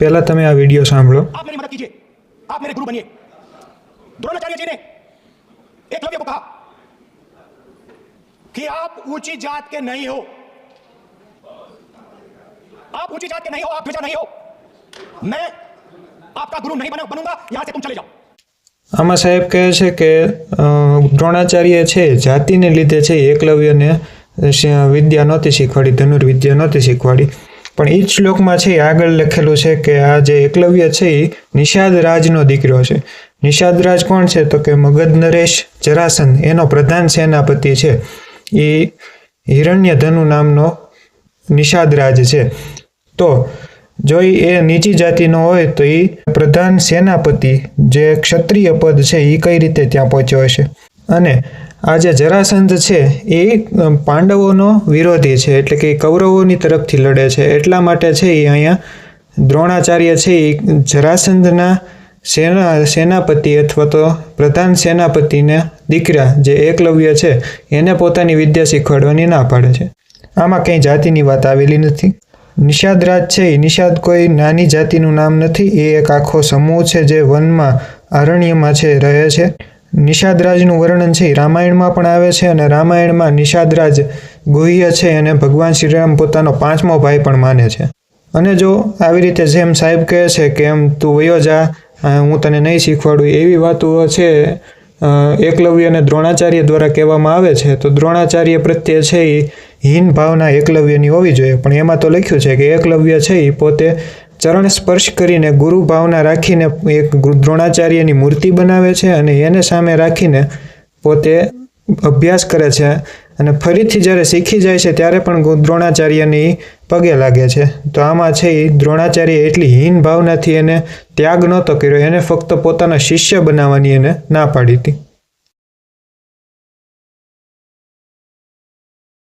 પહેલાં તમે આ વિડીયો સાંભળો आप मेरी मदद कीजिए आप मेरे गुरु बनिए द्रोणाचार्य जी ने एकलव्य को कहा कि आप ऊंची जात के नहीं हो आप ऊंची जात के नहीं हो आप द्विजा नहीं हो मैं आपका गुरु नहीं बना बनूंगा यहां से तुम चले जाओ આમાં સાહેબ કહે છે કે અ, દ્રોણાચાર્ય છે જાતિને લીધે છે એ એકલવ્યને શ- વિદ્યા નહોતી શીખવાડી ધનુર્વિદ્યા નહોતી શીખવાડી પણ એ જ શ્લોકમાં છે આગળ લખેલું છે કે આ જે એકલવ્ય છે એ નિષાદ રાજનો દીકરો છે. નિષાદ રાજ કોણ છે? તો કે મગધ નરેશ જરાસંધ એનો પ્રધાન સેનાપતિ છે. એ હિરણ્ય ધનુ નામનો નિષાદ રાજ છે. તો જો એ નીચી જાતિનો હોય, તો એ પ્રધાન સેનાપતિ જે ક્ષત્રિય પદ છે એ કઈ રીતે ત્યાં પહોંચ્યો હશે? અને આ જે જરાસંધ છે, એ પાંડવોનો વિરોધી છે, એટલે કે કૌરવોની તરફથી લડે છે. એટલા માટે છે એ અહીંયા દ્રોણાચાર્ય છે, એ જરાસંધના સેના, સેનાપતિ અથવા તો પ્રધાન સેનાપતિના દીકરા જે એકલવ્ય છે, એને પોતાની વિદ્યા શીખવાડવાની ના પાડે છે. આમાં કંઈ જાતિની વાત આવેલી નથી. નિષાદ રાજ છે, એ નિષાદ કોઈ નાની જાતિનું નામ નથી. એ એક આખો સમૂહ છે જે વનમાં અરણ્યમાં છે, રહે છે. નિષાદ રાજનું વર્ણન છે. રામાયણમાં પણ આવે છે અને રામાયણમાં નિષાદરાજ ગુહ્ય છે અને ભગવાન શ્રીરામ પોતાનો પાંચમો ભાઈ પણ માને છે. અને જો આવી રીતે જેમ સાહેબ કહે છે કે એમ તું વયો જા હું તને નહીં શીખવાડું, એવી વાતો છે એકલવ્ય અને દ્રોણાચાર્ય દ્વારા કહેવામાં આવે છે. તો દ્રોણાચાર્ય પ્રત્યે છે એ હીન ભાવના એકલવ્યની હોવી જોઈએ. પણ એમાં તો લખ્યું છે કે એકલવ્ય છે એ પોતે ચરણ સ્પર્શ કરીને ગુરુ ભાવના રાખીને એક દ્રોણાચાર્યની મૂર્તિ બનાવે છે અને એને સામે રાખીને પોતે અભ્યાસ કરે છે અને ફરીથી જ્યારે શીખી જાય છે ત્યારે પણ દ્રોણાચાર્યની પગે લાગે છે. તો આમાં છે એ દ્રોણાચાર્ય એટલી હીન ભાવનાથી એને ત્યાગ નહોતો કર્યો. એને ફક્ત પોતાના શિષ્ય બનાવવાની એને ના પાડી હતી.